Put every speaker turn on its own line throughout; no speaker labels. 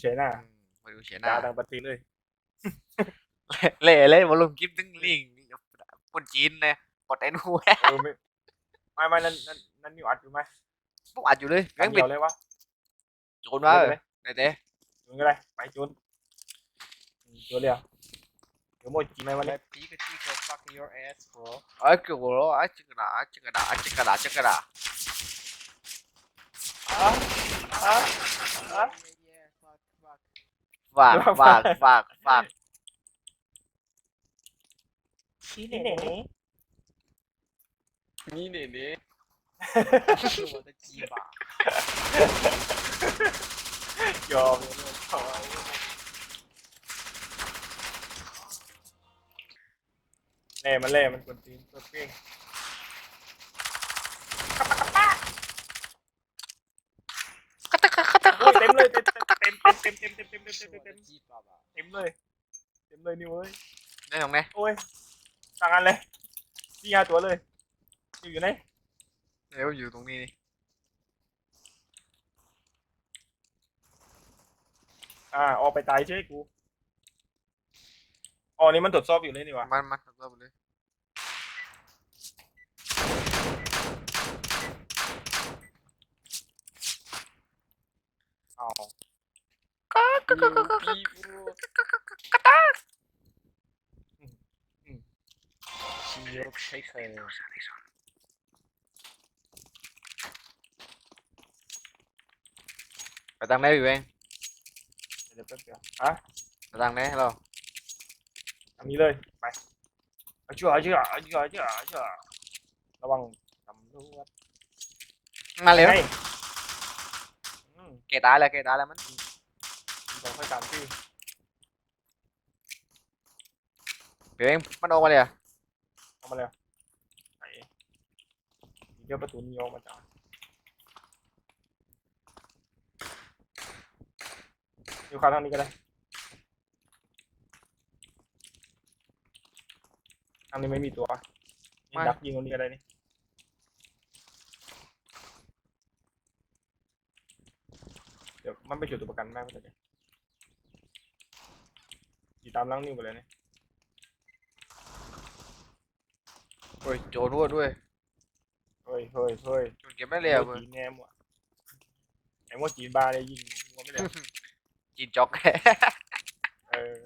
ด่า
ปักอยู่เฉยหน้า
อืมมาดูเฉียห
ด่า
น้า
ดังปฏิเลย
เล่เล่มาลงคลิปตึงลิงคนจีนเนี่ยกดไอ้นู่น
เออไม่ไม่ไม่นั่นนั่นนั่นนิวอัดอยู่ไหม
พวกอัดอยู่เลย
อั
แม่
ด
ง
เดี
ปิ
ย
ด
วเลยวะ
โจนมา
เดี
เล
ยวเลย
ไหนเด้
จูนก็ได้ไปจูนอืมจูนเลยอะเดี๋ยวโมจิไหมวันนี้
Let Pikachu go fuck your ass, bro.
ไอ้เกี่ยวกับไอ้จิกกระดาจิกกระดาจิกกระดาจิกกระดา
อะอะ
Yeah, yeah, fuck, fuck.
ฝากฝากฝากฝาก
ชี้ไหน
นี่เนี่ยเนี่ยคือ我的鸡巴。
ยอมเล่มันเล่มันกดตีนกดเป้ง
กระตักกระตัก
โอ้ยเต็มเลยเต็มเ เต็มเต็มเต็มเต็มเต็มเต็มเต็มเต็มเลยเต็มเลยนิวเอ้ย
ได้ตรงไหน
โอ้ยต่างกันเลยนี่ยาตัวเลยอยู่ไหน
เดี๋ยวอยู่ตรงนี้นี่
อ่าออกไปตายใช่กูอ๋อนี่มันตรวจสอบอยู่เลยนี่วะ
มันมันตรวจส
อบเลยอ๋อ 비밀로 신유럽 쉐이커예요 Bà tăng đấy bị bên Để tớ kìa Hả? Bà tăng đấy hello. Thằng đi đây? Mày. Ở chưa ở
chưa ở chưa ở chưa
ở chưa. Nó bằng
tầm nước Mà liễu Kẻ tái là kẻ tái là mình. Ừ. ยแล้วมัน
สองค่อยตามที่
พี่เองมันออกมาเลยอะ
เอามาแล้วไหนเดี๋ยวประตูนี้ออกมาจากอยู่ข้างทางนี้ก็ได้ทางนี้ไม่มีตัวนี่ดักยิงตรงนี้ก็ได้นี่เดี๋ยวมันไปจุดตัวประกันแม่ก็ได้ อยู่ตามล่างนิ้วไปเลยนี่
โอ้ยโจรด้วยด้วย
เฮ้ยเฮ้ยเฮ้ย
โจรเก็บไม่เลยอะ
โม
เว้ย
จีแน่หมดไอ้โมจีบาร์เลยยิงหัวไม่เลย
จีนจ็อก
เออ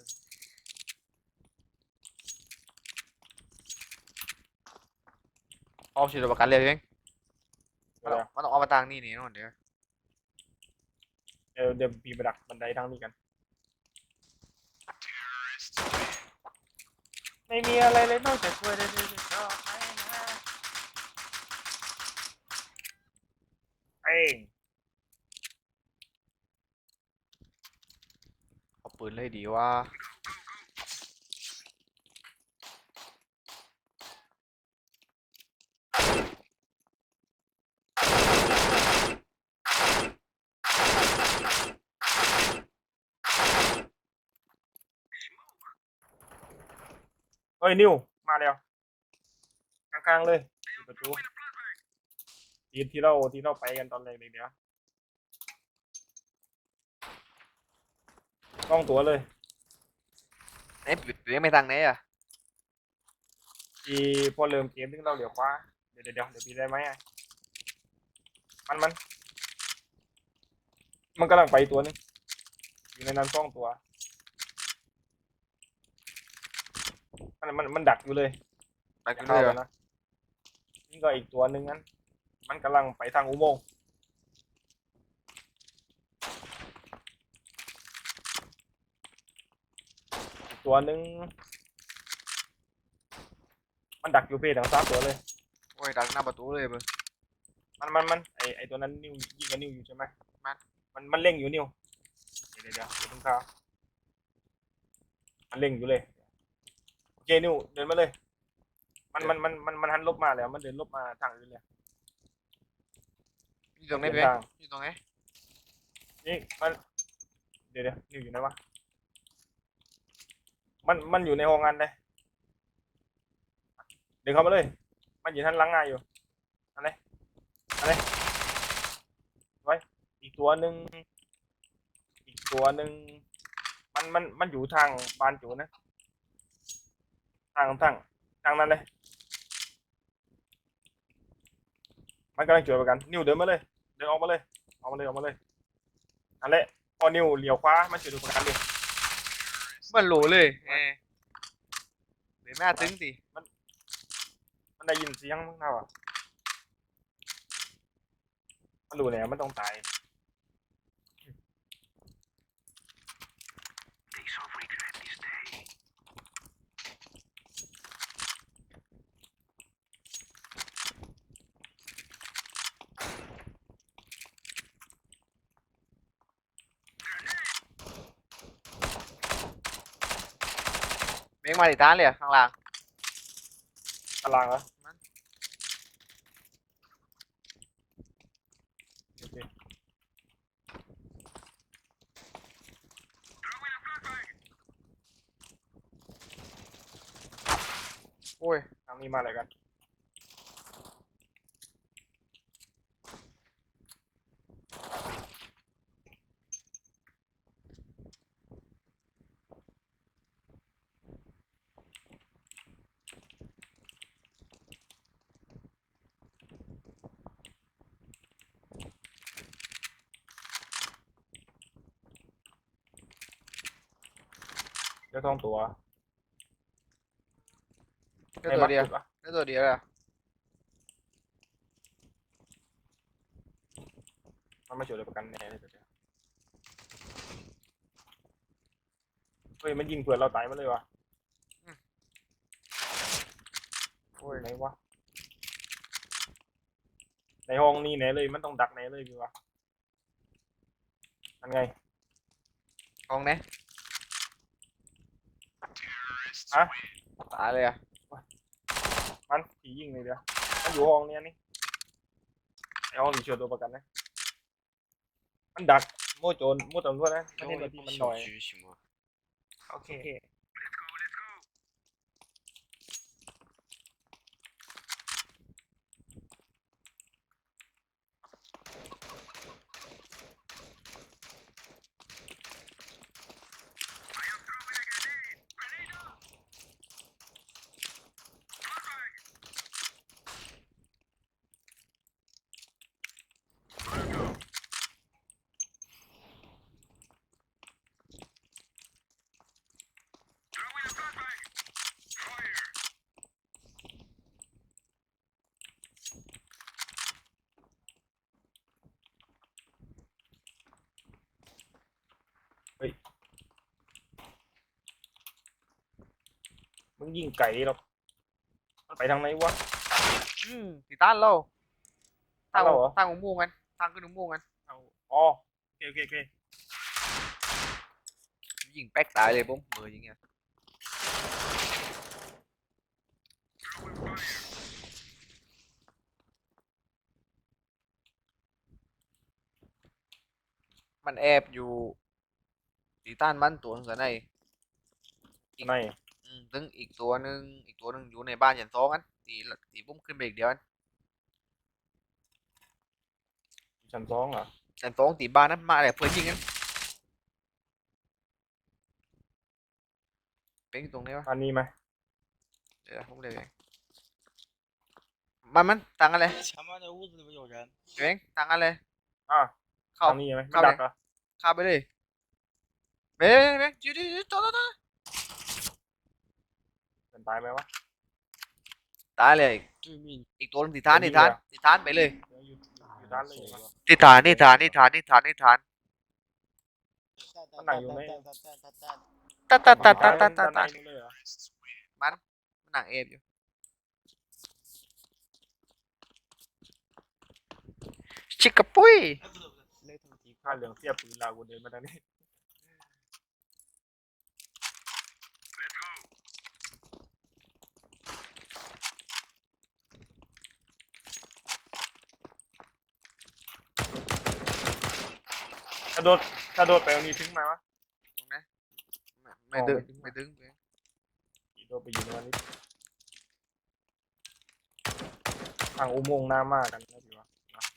ออมสิตัวประกันเลยพี่เองมัน
เดี๋
อ
ยว
อกมันต้องออกมาทางนี้นี่นู่นเดี๋ยว
เดี๋ยวเดี๋ยวปีนมาดักบันไดทางนี้กัน ไม่มีอะไรเลยนอกจากช่วยได้ด้วยก็ไม่นะเอ้ง
เอาปืนเลยดีว่า
เฮ้ยนิวมาแล้วกลางๆเลยอยู่ประตูทีมที่เราที่เราไปกันตอนแรกเลยเดี๋ยวต้องตัวเลย
เอ้ยพี่เองไม่ทางไหนอะ
ทีพอเริ่มเกมถึงเราเดี๋ยวคว้าเดี๋ยวเดี๋ยวเดี๋ยวเดี๋ยวปีได้ไหมอะมันมันมันกำลังไปตัวนึงอยู่ในนั้นสองตัว มันมันมันดักอยู่เลย
ดัก
อ
อยู่
ย่า
เล
เข้าย
เหรอ
ไปนะนี่ก็อีกตัวหนึ่งนั้น มันกำลังไปทางอุโมงค์อีกตัวหนึ่งมันดักอยู่เพศทั้งสามตัวเลย
โอ้ยดักหน้าประตูเลยเว้ย
มันมันมันไอไอตัวนั้นนิ้วยิงกับนิ้วอยู่ใช่ไหม
มัน
มันมันเล่งอยู่นิ้วเดี๋ยวเดี๋ยวเดี๋ยวเดี๋ยวต้องข้าวมันเล่งอยู่เลยโอ เคนิ้วเดินมาเลย มันมันมันมันมันหันลบมาแล้ว มันเดินลบมาทางอื่นเลย
อยู่ตรงไหน
เดิ
พี่เอง
ทาง
อยู่ตรงไหน
นี่มันเดี๋ยวเดี๋ยวนิ้วอยู่ไหนวะมันมันอยู่ในห้องงานเลยเดินเข้ามาเลย มันอยู่ท่านหล้างงานอยู่อะไรอะไรไว้อีกตัวหนึ่งอีกตัวตัวหนึ่งมันมันมันอยู่ทางบ้านจูนะ ทางทางทางนั้นเลย มันกำลังช่วยประกัน นิวเดินมาเลย เดินออกมาเลย ออกมาเลยออกมาเลยอันแหละพอนิวเลี้ยวขวามันช่วยดูประกันเลย
มันโหลเลยเออเดี๋ยวหน้าตึงสิ
มันได้ยินเสียงมั้งเท่าอะมันรู้แล้วมันต้องตาย
เมงมาติดตานเลยอะข้างล่าง
ตารางเหรอ
มัน
โอเค
โอ้ย
ทางนี้มาอะไรกัน เดี๋ยวต้องตัว
แค่ตัวเดียว
ให้บักสุอะ
แค่ตัวเดียวอะ
มันไม่ช่วยเลยประกันแน่เลยตัวเดียวเฮ้ยมันยิงเพื่อนเราตายมาเลยวะ
โอ้ย
ไหนวะในห้องนี้แน่เลยมันต้องดักแน่เลยพี่วะอันไง
กองไหน
ฮะ
ตายเลยอะ
มันผียิงเลยเดียวมันอยู่ห้องเนี้ยนี่ไอห้องรีเชิญตัวประกันนะ มันดักโม่โจรโม่ตำรวจนะมันนี่มันหน่อย？โอเค ยิงไก่หรอกมันไปทางไหนวะ
อืมติดตานเราทาง
เราเหรอ
ทางของมูกันทางขึ้นของมูกัน
เอาอ๋อโอเคโอเคโอเค
ยิงแป๊กตายเลยผมเบอร์ยิงเงี้ยมันแอบอยู่ตีต้านมันตัวหนึงกันใน
ใน
ถึงอีกตัวหนึ่งอีกตัวหนึ่งอยู่ในบ้านอย่างสองอันตีตีปุ้มขึ้นไปอีกเดียวอัน
ชั้นสองเหรอ
ชั้นสองตีบ้านนั้นมาอะไรเพื่อนริงกันเป็นตรงนี้ปะ
อันนี้ไหม
เดี๋ยวผมเรียกเองมันมันต่งกันเลย
ฉันว่าจะพูดป
ระโยชน์กันงต่งกันเลย
อ่า
เข้า
นี่ไหม
ไข้าไป
เข้า
ไปเลยเบ้เบ้จุดจุดจอดจอ
ด ตายไหมวะ
ตายเลย อีกตัวนึงติดฐานติดฐานติดฐานไปเลย
อยู่อยู่อยู่ด้านเลยอยู่
วะนานนิทานนิทานนิทานนิาน
มันไหนอยู่ไหม
ตัดตัดตัดตัด้า
นในเลยเห
นักเอฟอยู่ชิกกะปุ้ย
ผ้าเหลืองเสียปืนลาวกูเดินมาทางนี้ โดดถ้าโดดไปตรงนี้ถึงไหมวะ
ตรงนั้นไม่ไม่ดึงไม่ดึงเว้ย
อีโดดไปอยู่ในวันนี้ทางอุโมงค์หน้ามากกันนะพี่วะ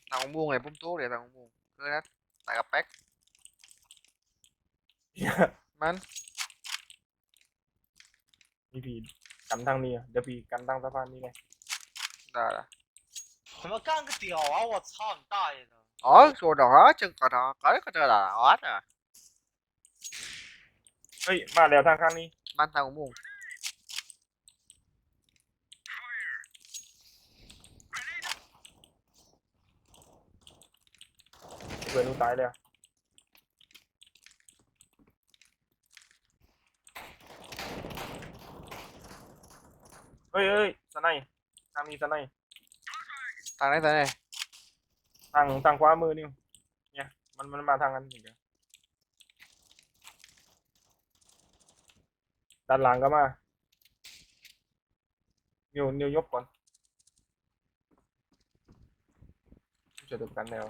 ทางของม่วงเลยปุ้มโต๊ะเดี๋ยวทางของม่วงคือนะใส่กับแป๊ก
เนี่ย
มัน
มีผีกันทางนี้อะเดี๋ยวผีกันทางสะพานนี้ไง
ได้ละ
怎么干个屌啊！我操你大爷的！
อ๋อโซดาจึงก็ได้ก็ได้ก็ได้ละอ๋อน่ะ
เฮ้ยมาแล้วทางข้างนี้
มันทาง
ทางขวามือนี่เนี่ยมันมันมาทางนั้นอีกด้านหลังก็มานิวนิวยกก่อนจะดูกันแล้ว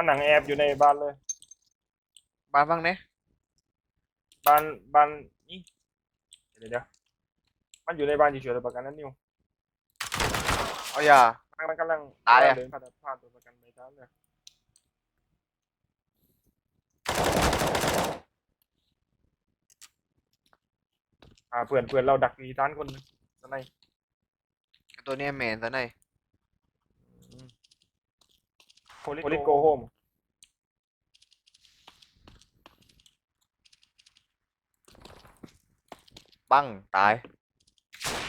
มันหนังแอบอยู่ในบ้านเลย
บ้านฟังเนี่ย
บ้านบ้านนี่เดี๋ยวเดี๋ยวมันอยู่ในบ้านเฉยๆตัวประกันนั่นนิว
เอาอย่า
มันกำลัง
ตายอะ
เดินผ่านผ่านตัวประกันไปทางเลยอ่าเพื่อนเพื่อนเราดักหนีทานคนหนึงตอนไหน
ตัวเนี้ยแมนตัวไหน
โพลิโกโฮม
ปังตาย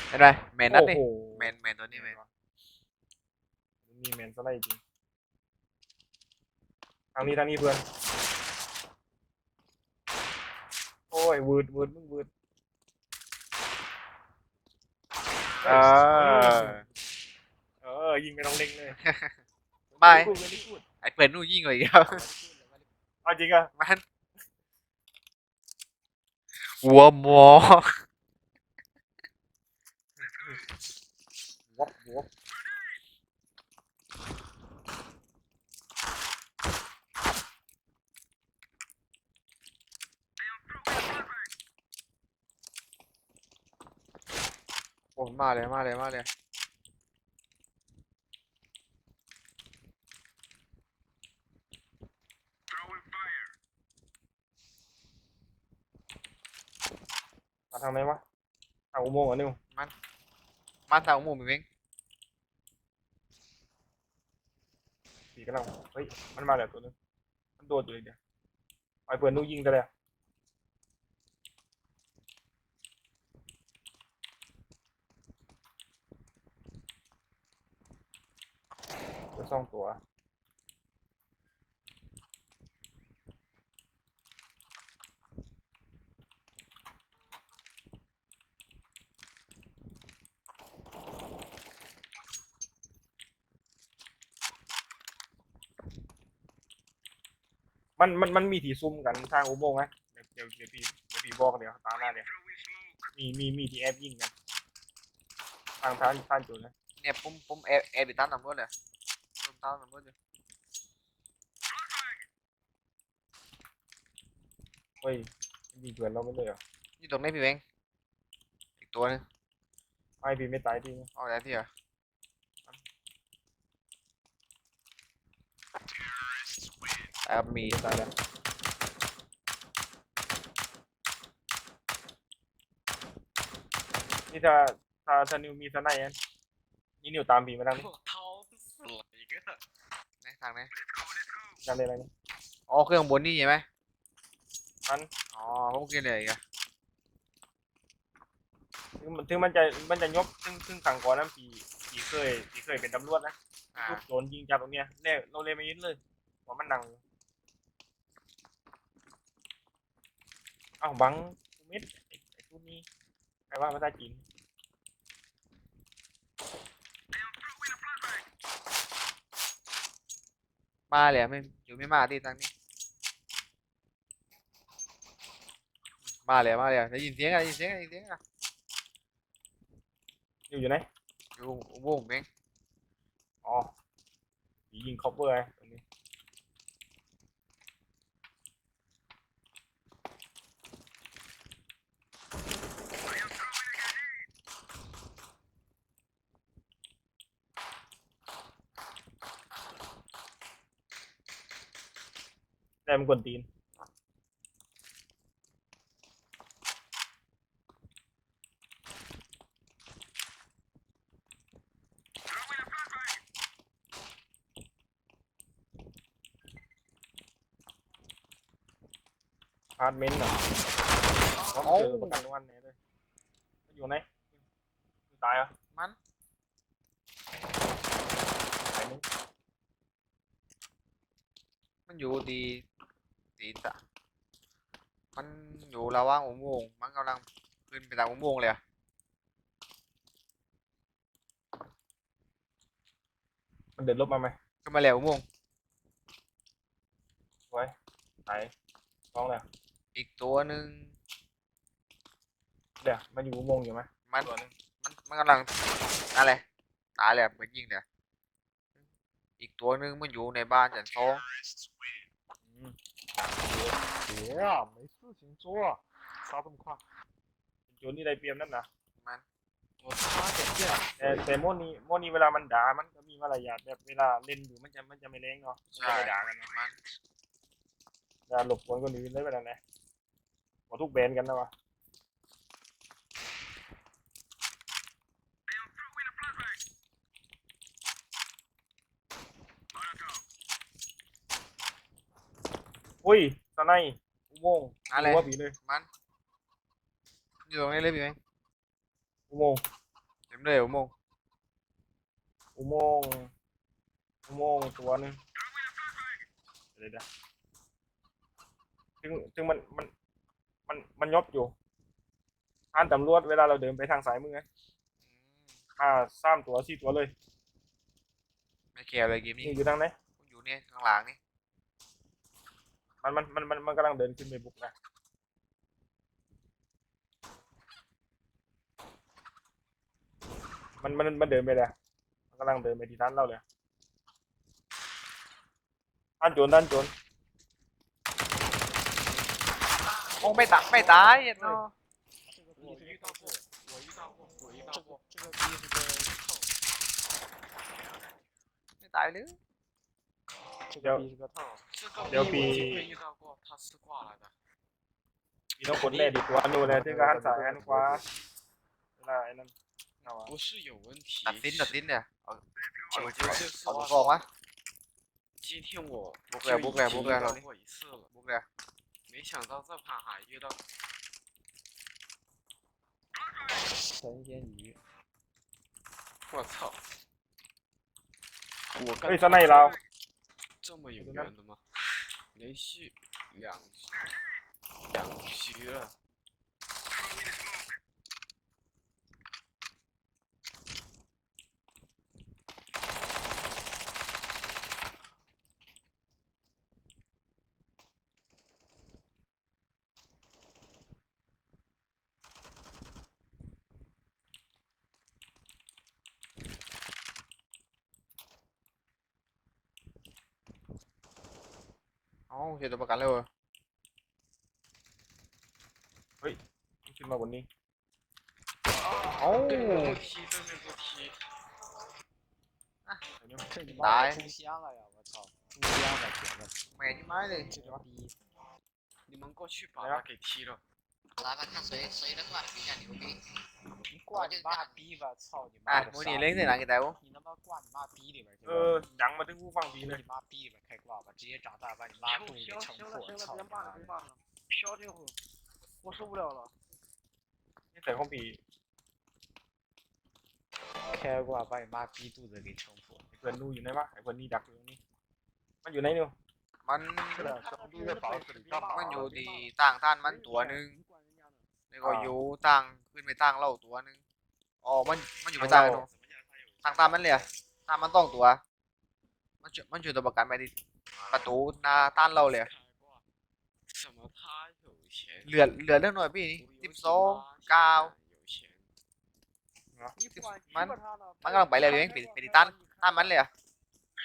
เห็นไหมแมนนั่นนี่
โอ้โห
แมนแมนตัวนี้แมน
มีแมนสไลด์จริงทางนี้ทางนี้เพื่อน โอ้ยวืดวืดมึงวืด
เออ
เออยิงไม่ต้องเล็งเลย
บาย
พูด very good
ไอ้เพื่อนนู่นยิงเลยอีกแล้ว
เอาจริงอะ
มันหัวหมอ
วับวับ
โอ้มาเลยมาเลยมาเลย
มาทางไหนวะทางอุโมงค์เหรอนิว
มาทางอุโมงค์มีเว้ง
ผีกำลังเฮ้ยมันมาแล้วตัวนึงมันโดดอยู่เลยเดียวไอ้เพื่อนนูยิงกันเลยอะตัวสองตัว มันมันมันมีที่ซุ่มกันทางอุโมงค์ไหมเดี๋ยวเดี๋ยวเดี๋ยวพี่เดี๋ยวพี่บอกเดี๋ยวตามหน้าเดี๋ยวมีมีมีที่แอบยิงกันทางท่านท่านจุดนะ
เนี่ยผมผมแอบแอบไปตามตำรวจเลยผมตามตำรวจอยู่
เฮ้ยมีเพื่อนเราไม่เลยเหรอ
อยู่ตรงนี้พี่เว้งอีกตัวหนึง
ไอพี่ไม่ตายที
เอาอะไรที่อะ แอปมี
ตายแล้วนี่ถ้าถ้าสนิวมีสไนน์นี่นิวตามบีมาทางนี้
เขาสวยก็
ไหนทางไหน
ทางอะไรนี่
อ๋อเครื่องบนนี่ใช่ไหม
อัน
อ๋อเขาเกลีเลยอะ
ถึงมันถึงมันจะมันจะยกซึ่งซึ่งสั่งก่อนนะผีผีเคยผีเคยเป็นตำรวจนะลูกโดนยิงจากตรงเนี้ยเล่เราเลยไม่ยินเลยว่ามันหนัง อ้าวบังกูเม็ดไอ้ไอ้พวกนี้ใครว่าภาษาจีน
มาเลยไม่อยู่ไม่มาที่ทางนี้ มาเลยมาเลยได้ยินเสียงอะได้ยินเสียงอะได้ยินเสียงอะ
อยู่อยู่ไหน
อยู่อุโมงค์เอง
อ๋อผียิงคอปเปอร์ไงตรงนี้ แต่มันกวนตีน พาร์ทเมนต์อะเขาเจอประกันวันไหนเลยอยู่ไหนอยู่ตายเหรอะ
มัน
ตายมึง
มันอยู่ดี ดีตะมันอยู่ระหว่างอุโมงค์มันกำลังขึ้นไปทางอุโมงค์เลยอะ
มันเดินลบมาไหม
ขึ้นมาแล้วอุโมงค์
ไว้ตายท้องแล้ว
อีกตัวหนึ่ง
เดี๋ยวมันอยู่อุโมงค์อยู่ไหม
มัน
ตัวหนึง
มันมันกำลังอะไรตายเลยเหมือนยิงเดี๋ยวอีกตัวหนึ่งมันอยู่ในบ้านจันทอง
อืม
别啊，没事情做，杀这么快，
โจนนี่ได้เปรียบนั่นนะ
มัน
我差点变。
แต่แต่โมนี่โมนี่เวลามันด่ามันก็มีมารยาทแบบเวลาเล่นอยู่มันจะมันจะไม่แรงเนาะมันจะไม่ด่ากันเนาะ
มัน
ด่าหลบกวนคนอื่นได้เวลาไหนหมดทุกแบรนด์กันนะวะ อุ้ยสไนด์อุโมงค์
อะไร
รู้ว่าผีเลย
มัน อยู่ตรงนี้เลยพี่ไหม
อุโมงค์
เต็มเลยอุโมงค์
อุโมงค์อุโมงค์ตัวหนึงเดี๋ยวเดี๋ยวถึงถึงมันมันมันมันยบอยู่อ่านตำรวจเวลาเราเดินไปทางสายมือไง
อืม
อ่าสามตัวสี่ตัวเลย
ไม่เกี่ยวเลยเกมนี้
นี่อยู่ทางไหน
อยู่เนี่ยข้างหลังนี่
มันมันมันมันมันกำลังเดินขึ้นไปบุกนะมันมันมันเดินไปเลยมันกำลังเดินไปที่ร้านเราเลยด้านโจรด้านโจร
โอ้ไม่ตายไม่ตายเนาะ
我遇到过，我遇到过，我遇到过。
这个逼是个臭，
ไม่ตายหรือ
这
要
个逼是个臭。
这个
要
逼我
比
就会遇到过，他是挂了的。
มีน้องคนแรกดีตัวนู่นเลยที่ก็หันซ้ายหันขวาเวลาไอ้นั่นเอาอะ
不是有问题，
ตัดสินตัดสินเนี่ยเอา
姐姐就是
เอาตัวบอกวะ
今天我
บุก
就
เลย
已
บุกเลย
经
บุก
遇
เลยเรา
到
นี่
过一次了，
บุกเลย
没想到这盘还遇到。
神仙鱼，
我操！我
เฮ้ย
刚
สไนเรา
这么有缘的吗？连续两两局了。
เอ้าเสียตัวประกันเลยเว้ย
ขึ้นมาบนนี้
เอ้า
对面不踢，对面不踢。
这你
来
妈出香了呀！我操，出香了，姐们，
แม่งไม้เลย
这个逼，
你们过去把
来吧
他给踢了。
来吧，看谁谁的挂比较牛逼。
你挂你妈逼吧！操你
อ่ะ
妈的！
มือนี่เล่นเสียหนังกี่แต่วะ
你他妈挂你妈逼里边去
เอ
吧！
อดังมาถึงผู้ฟังดีเลย
你妈逼里边开挂吧，直接长大把你拉肚里给撑破！操你妈的！
了，飘这会儿，我受不了了。
นี่ใส่ของผี
开挂把你妈逼肚子给撑破！
ไอ้เพื่อนนู่อยู่ไหนวะไอ้เพื่อนนี่ดักอยู่ตรงนี้ มันอยู่ไหนนู่
มัน
是的，小弟在房子里干
มันอยู่ดีต่างท่านมันตัวหนึ่ง แล้วก็อยู่ต่างขึ้นไปต่างเล่าตัวหนึ่งอ๋อมันมันอยู่ไปต่างกันตรงต่างตามมันเลยอะตามมันต้องตัว มันช่วยมันช่วยตัวประกันไปที่ประตูหน้าต้านเราเลยอะ
开挂，什么他有钱，
เหลือเหลือเรื่องหน่อยพี่
我
สิบ
有
สองเก้า
有钱。
你管
มัน
鸡巴他呢？
มันกำลังไปเลยเองปิดปิดตั้งต้านมันเลยอะ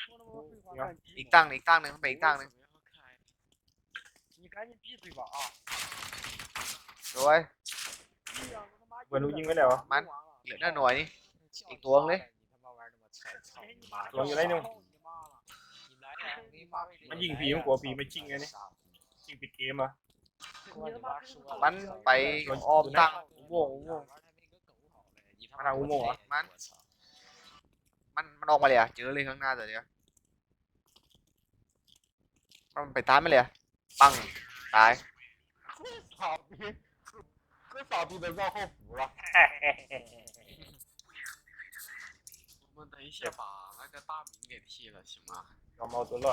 说他妈废话干鸡
อีกตั้งหนึ่งอีกตั้งหนึ่งไปอีกตั้งหนึ่ง
为什么要开？
你赶紧闭嘴吧啊！
สวย
เบิร์นรู้ยิงไม่ได้วห
มัน เหลือหน้าหน่วยนี่ อีกตัวเลย
ตัวอยู่ไหนนี่
ย
มันยิงผีมันกลัวผีไม่จริงไงนี่จริงปิดเกมอะ
มันไปอ้อมตั้งอุโมงค์อุโมงค์
มาทางอุโมงค์เหรอ
มัน มันมันออกมาเลยอะ เจอเลยข้างหน้าแต่เดียวมันไปตายไหมเลยอะปัง ตาย
ขอบ 这傻逼得绕后服了，我们等一下把那个大明给踢了，行吗？
小猫真乐。